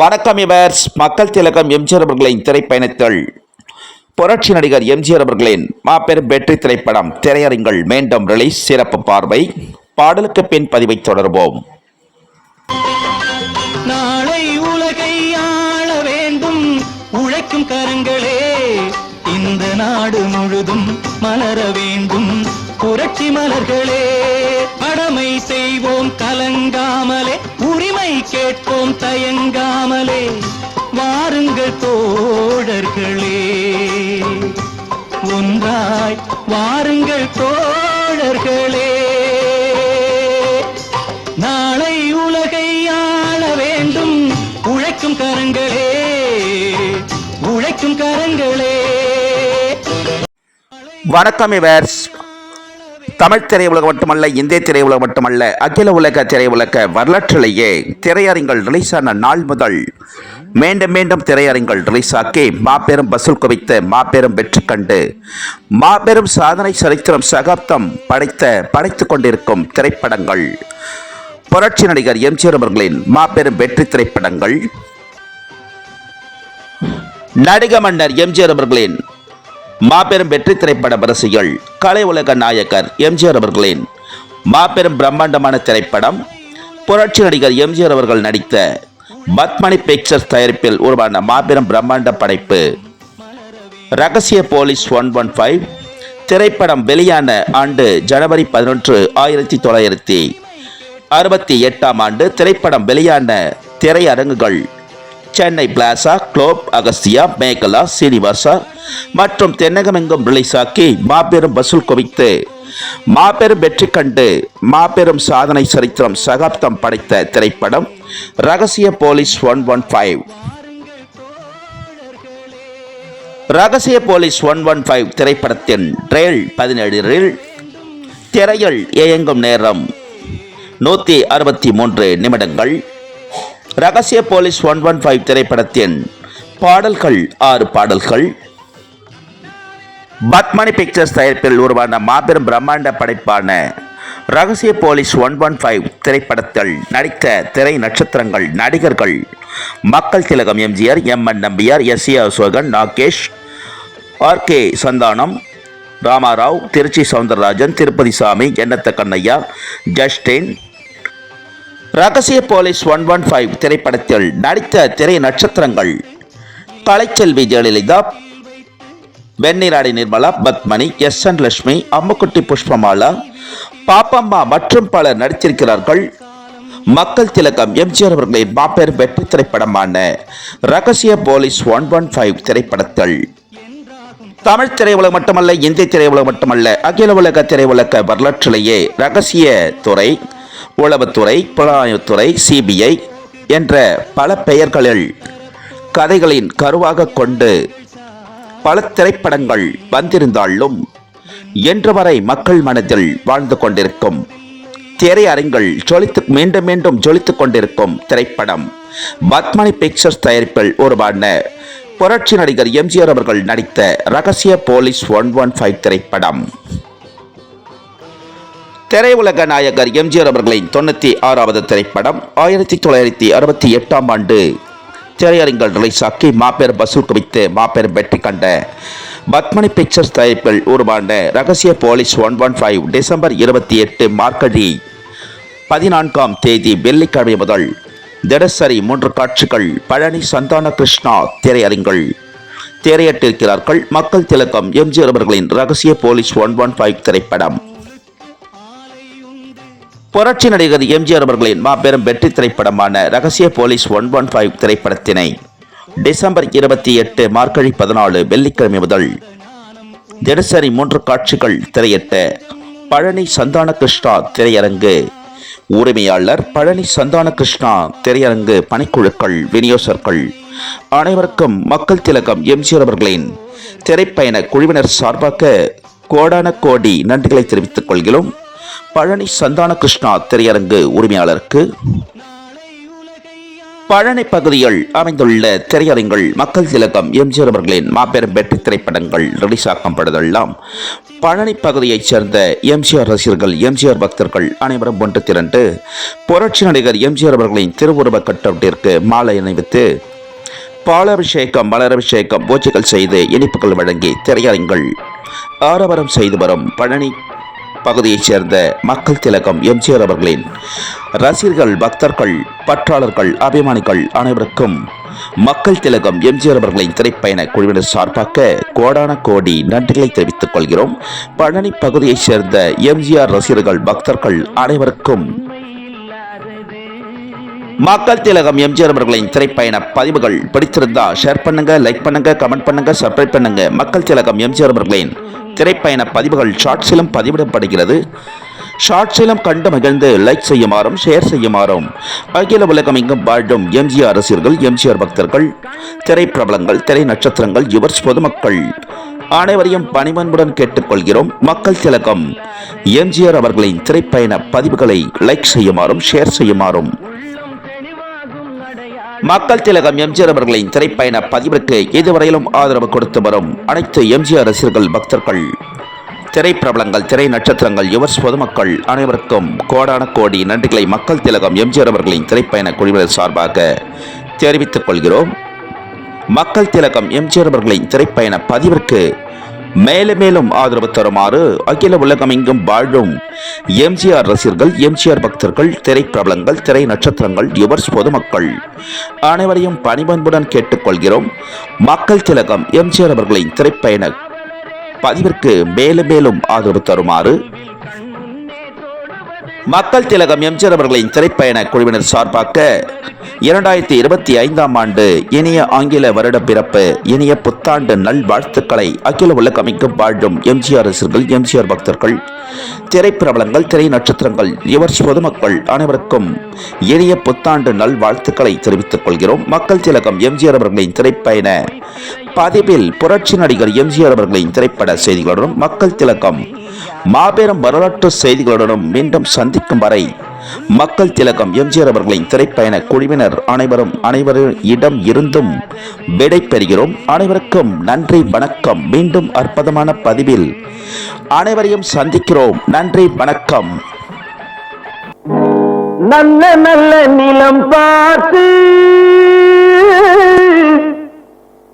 வணக்கம் இவர்ஸ். மக்கள் திலகம் எம்ஜிஆர் அவர்களின் திரைப்பயணத்தில். புரட்சி நடிகர் எம்ஜிஆர் அவர்களின் மாபெரும் வெற்றி திரைப்படம் திரையரங்கள் மீண்டும் ரிலீஸ் சிறப்பு பார்வை. பாடலுக்கு பின் பதிவை தொடர்வோம். நாளை உலகை ஆள வேண்டும். உழைக்கும் கரங்களே. இந்த நாடு முழுதும் மலர வேண்டும். புரட்சி மலர்களே கடமை செய்வோம் கலங்காமலே. உரி கேட்போம் தயங்காமலே வாருங்கள் தோழர்களே. ஒன்றாய் வாருங்கள் தோழர்களே. நாளை உலகை ஆள வேண்டும் உழைக்கும் கரங்களே உழைக்கும் கரங்களே. வணக்கம் இவர்ஸ். தமிழ் திரையுலகம் மட்டுமல்ல இந்திய திரையுலகம் மட்டுமல்ல அகில உலக திரையுலக வரலாற்றிலேயே திரையரங்கள் ரிலீஸ் ஆன நாள் முதல் மீண்டும் மீண்டும் திரையரங்கள் ரிலீஸ் ஆக்கி மாபெரும் வசூல் குவித்து மாபெரும் வெற்றி கண்டு மாபெரும் சாதனை சரித்திரம் சகாப்தம் படைத்த படைத்துக் கொண்டிருக்கும் திரைப்படங்கள். புரட்சி நடிகர் எம்ஜிஆர் அவர்களின் மாபெரும் வெற்றி திரைப்படங்கள். நடிக மன்னர் எம்ஜிஆர் அவர்களின் மாபெரும் வெற்றி திரைப்பட வரிசைகள் கலை உலக நாயகர் எம்ஜிஆர் அவர்களின் மாபெரும் பிரம்மாண்டமான திரைப்படம் புரட்சி நடிகர் எம்ஜிஆர் அவர்கள் நடித்த பத்மணி பிக்சர்ஸ் தயாரிப்பில் உருவான மாபெரும் பிரம்மாண்ட படைப்பு. ரகசிய போலீஸ் ஒன் ஒன் ஃபைவ் திரைப்படம் வெளியான ஆண்டு ஜனவரி பதினொன்று ஆயிரத்தி தொள்ளாயிரத்தி அறுபத்தி எட்டாம் ஆண்டு திரைப்படம் வெளியான திரையரங்குகள் சென்னை பிளாசா குளோப் அகஸ்தியா மேகலா சீனிவாசா மற்றும் தென்னகமெங்கும் ரிலீஸ் ஆக்கி மாபெரும் வசூல் குவித்து மாபெரும் வெற்றி கண்டு மாபெரும் சாதனை சரித்திரம் சகாப்தம் படைத்த திரைப்படம் ரகசிய போலீஸ் ஒன் ஒன் ஃபைவ். ரகசிய போலீஸ் ஒன் ஒன் ஃபைவ் திரைப்படத்தின் ட்ரெயில் பதினேழில் திரையில் இயங்கும் நேரம் நூற்றி அறுபத்தி மூன்று நிமிடங்கள். ரகசிய போலீஸ் ஒன் ஒன் ஃபைவ் திரைப்படத்தின் பாடல்கள் ஆறு பாடல்கள். பத்மணி பிக்சர்ஸ் தயாரிப்பில் உருவான மாபெரும் பிரம்மாண்ட படைப்பான ரகசிய போலீஸ் ஒன் ஒன் ஃபைவ் திரைப்படத்தில் நடித்த திரை நட்சத்திரங்கள் நடிகர்கள் மக்கள் திலகம் MGR M N Nambiar S A Asokan Nagesh R K Santhanam Ramarao Tiruchi Soundararajan Thirupathi Samy எண்ணத்த Kannaiya Justin. ரகசிய போலீஸ் ஒன் ஒன் ஃபைவ் திரைப்படத்தில் நடித்த திரை நட்சத்திரங்கள் கலைச்செல்வி ஜெயலலிதா வெண்ணிராடி நிர்மலா பத்மணி எஸ் என் லட்சுமி அம்முக்குட்டி புஷ்பமாலா பாப்பம்மா மற்றும் பலர் நடித்திருக்கிறார்கள். மக்கள் திலகம் எம்ஜிஆர் அவர்களின் மாபெரும் வெற்றி திரைப்படமான ரகசிய போலீஸ் ஒன் ஒன் ஃபைவ் திரைப்படத்தில். தமிழ் திரையுலகம் மட்டுமல்ல இந்திய திரையுலகம் மட்டுமல்ல அகில உலக திரையுலக வரலாற்றிலேயே ரகசிய துறை உளவுத்துறை புலனாய்வுத்துறை சிபிஐ என்ற பல பெயர்களில் கதைகளின் கருவாக கொண்டு பல திரைப்படங்கள் வந்திருந்தாலும் இன்று வரை மக்கள் மனதில் வாழ்ந்து கொண்டிருக்கும் திரையரங்கில் ஜொலித்து மீண்டும் மீண்டும் ஜொலித்துக் கொண்டிருக்கும் திரைப்படம் பத்மணி பிக்சர்ஸ் தயாரிப்பில் உருவான புரட்சி நடிகர் எம்ஜிஆர் அவர்கள் நடித்த ரகசிய போலீஸ் ஒன் ஒன் ஃபைவ் திரைப்படம். திரையுலக நாயகர் எம்ஜிஆர் அவர்களின் தொண்ணூற்றி ஆறாவது திரைப்படம் ஆயிரத்தி தொள்ளாயிரத்தி அறுபத்தி எட்டாம் ஆண்டு திரையரங்கள் ரிலீஸ் ஆக்கி மாபெரும் வசூல் குவித்து மாபெரும் வெற்றி கண்ட. பத்மணி பிக்சர்ஸ் தயாரிப்பில் உருவான ரகசிய police one one five December இருபத்தி எட்டு மார்கழி பதினான்காம் தேதி வெள்ளிக்கிழமை முதல் தினசரி மூன்று காட்சிகள் பழனி சந்தான கிருஷ்ணா திரையரங்கள் திரையிட்டிருக்கிறார்கள். மக்கள் திலக்கம் எம்ஜிஆர் அவர்களின் ரகசிய போலீஸ் ஒன் ஒன் ஃபைவ் திரைப்படம். புரட்சி நடிகர் எம்ஜிஆர் அவர்களின் மாபெரும் வெற்றி திரைப்படமான Ragasiya police one one five திரைப்படத்தினை December இருபத்தி எட்டு மார்கழி பதினாலு வெள்ளிக்கிழமை முதல் தினசரி மூன்று காட்சிகள் திரையிட்ட பழனி சந்தான கிருஷ்ணா திரையரங்கு. உரிமையாளர் பழனி சந்தான கிருஷ்ணா திரையரங்கு பணிக்குழுக்கள் விநியோகர்கள் அனைவருக்கும் மக்கள் திலகம் எம்ஜிஆர் அவர்களின் திரைப்பயண குழுவினர் சார்பாக கோடான கோடி நன்றிகளை தெரிவித்துக் கொள்கிறோம். பழனி சந்தான கிருஷ்ணா திரையரங்கு உரிமையாளருக்கு. பழனி பகுதியில் அமைந்துள்ள திரையரங்கில் மக்கள் திலகம் எம்ஜிஆர் அவர்களின் மாபெரும் வெற்றி திரைப்படங்கள் ரிலீஸ் ஆக்கப்படுதெல்லாம் பழனி பகுதியைச் சேர்ந்த எம்ஜிஆர் ரசிகர்கள் எம்ஜிஆர் பக்தர்கள் அனைவரும் ஒன்று திரண்டு புரட்சி நடிகர் எம்ஜிஆர் அவர்களின் திருவுருவ கட்டவுட்டிற்கு மாலை அணிவித்து பாலாபிஷேகம் மலரபிஷேகம் பூஜைகள் செய்து இனிப்புகள் வழங்கி திரையரங்கில் ஆரவாரம் செய்து வரும் பழனி பகுதியைச் சேர்ந்த மக்கள் திலகம் எம்ஜிஆர் அவர்களின் ரசிகர்கள் பக்தர்கள் பற்றாளர்கள் அபிமானிகள் அனைவருக்கும் மக்கள் திலகம் எம்ஜிஆர் அவர்களின் திரைப்பயண குழுவினர் சார்பாக கோடான கோடி நன்றிகளை தெரிவித்துக் கொள்கிறோம். பழனி பகுதியைச் சேர்ந்த எம்ஜிஆர் ரசிகர்கள் பக்தர்கள் அனைவருக்கும் மக்கள் திலகம் எம்ஜிஆர் அவர்களின் திரைப்பயண பதிவுகள். பிடித்திருந்தா ஷேர் பண்ணுங்க லைக் பண்ணுங்க கமெண்ட் பண்ணுங்க சப்ஸ்கிரைப் பண்ணுங்க. மக்கள் திலகம் எம்ஜிஆர் அவர்களின் திரைப்பயண பதிவுகள் ஷார்ட்ஸிலும் பதிவிடப்படுகிறது. ஷார்ட்ஸிலும் கண்டு மகிழ்ந்து லைக் செய்யுமாறும் ஷேர் செய்யுமாறும். அகில உலகம் எங்கும் வாழும் எம்ஜிஆர் ரசிகர்கள் எம்ஜிஆர் பக்தர்கள் திரைப்பிரபலங்கள் திரை நட்சத்திரங்கள் யுவர்ஸ் பொதுமக்கள் அனைவரையும் பணிவன்புடன் கேட்டுக்கொள்கிறோம். மக்கள் திலகம் எம்ஜிஆர் அவர்களின் திரைப்பயண பதிவுகளை லைக் செய்யுமாறும் ஷேர் செய்யுமாறும். மக்கள் திலகம் எம்ஜிஆர் அவர்களின் திரைப்பயண பதிவிற்கு இதுவரையிலும் ஆதரவு கொடுத்து வரும் அனைத்து எம்ஜிஆர் ரசிகர்கள் பக்தர்கள். திரைப்பிரபலங்கள் திரை நட்சத்திரங்கள் யுவர்ஸ் பொதுமக்கள் அனைவருக்கும் கோடான கோடி நன்றிகளை மக்கள் திலகம் எம்ஜிஆர் அவர்களின் திரைப்பயண குழுவினர் சார்பாக தெரிவித்துக் கொள்கிறோம். மக்கள் திலகம் எம்ஜிஆர் அவர்களின் திரைப்பயண பதிவிற்கு மேலும் மேலும் ஆதரவு தருமாறு அகில உலகம் எங்கும் வாழும் எம்ஜிஆர் ரசிகர்கள் எம்ஜிஆர் பக்தர்கள் திரைப்பிரபலங்கள் திரை நட்சத்திரங்கள் யுவர்ஸ் பொதுமக்கள் அனைவரையும் பணிபண்புடன் கேட்டுக்கொள்கிறோம். மக்கள் திலகம் எம்ஜிஆர் அவர்களின் திரைப்பயண பதிவிற்கு மேலும் மேலும் ஆதரவு தருமாறு மக்கள் திலகம் எம்ஜிஆர் அவர்களின் திரைப்பயண குழுவினர் சார்பாக இரண்டாயிரத்தி இருபத்தி ஐந்தாம் ஆண்டு இனிய ஆங்கில வருட பிறப்பு இனிய புத்தாண்டு நல்வாழ்த்துக்களை அகில உலகமைக்கும் வாழும் எம்ஜிஆர் ரசிகர்கள் எம்ஜிஆர் பக்தர்கள் திரைப்பிரபலங்கள் திரை நட்சத்திரங்கள் இவர் பொதுமக்கள் அனைவருக்கும் இனிய புத்தாண்டு நல்வாழ்த்துக்களை தெரிவித்துக் கொள்கிறோம். மக்கள் திலகம் எம்ஜிஆர் அவர்களின் திரைப்பயண பதிவில் புரட்சி நடிகர் எம்ஜிஆர் அவர்களின் திரைப்பட செய்திகளுடனும் மக்கள் திலக்கம் மாபெரும் வரலாற்று செய்திகளுடனும் மீண்டும் சந்திக்கும் வரை மக்கள் திலகம் எம்ஜிஆர் அவர்களின் திரைப்பயண குழுவினர் அனைவரும் அனைவரும் இடம் இருந்தும் விடை பெறுகிறோம். அனைவருக்கும் நன்றி வணக்கம். மீண்டும் அற்புதமான பதிவில் அனைவரையும் சந்திக்கிறோம். நன்றி வணக்கம். நல்ல நல்ல நிலம் பார்த்து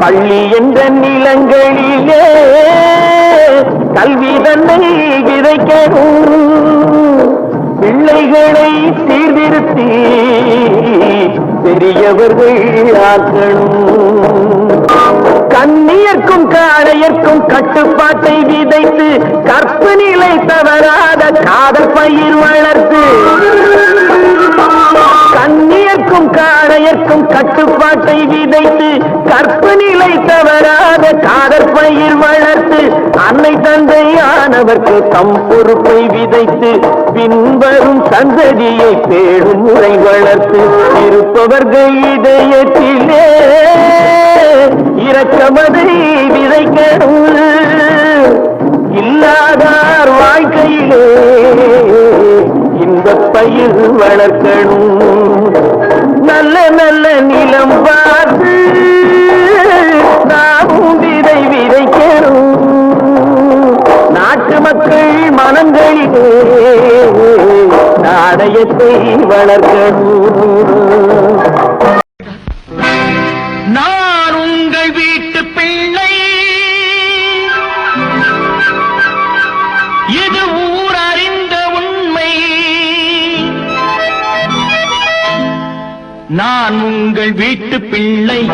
பள்ளி என்ற நிலங்களிலே கல்வி தன்னை விதைக்கணும் பிள்ளைகளை சீர்திருத்தி பெரியவர்கள் ஆக்கணும். கண்ணியர்க்கும் காளையர்க்கும் கட்டுப்பாட்டை விதைத்து கற்பு நிலை தவறாத காதல் பயிர் அவர்க்கு தம் பொறுப்பை விதைத்து பின்வரும் சந்ததியை பேடும் முறை வளர்த்து இருப்பவர்கள் இதயத்திலே இரக்கமதை விதைக்கணும். இல்லாதார் வாழ்க்கையிலே இந்த பயிர் வளர்க்கணும். நல்ல நல்ல நிலம் நாணயத்தை நான் உங்கள் வீட்டு பிள்ளை. இது ஊர் அறிந்த உண்மை. நான் உங்கள் வீட்டு பிள்ளை.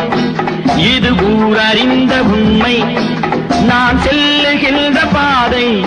இது ஊர் அறிந்த உண்மை. நான் செல்லுகின்ற பாதை.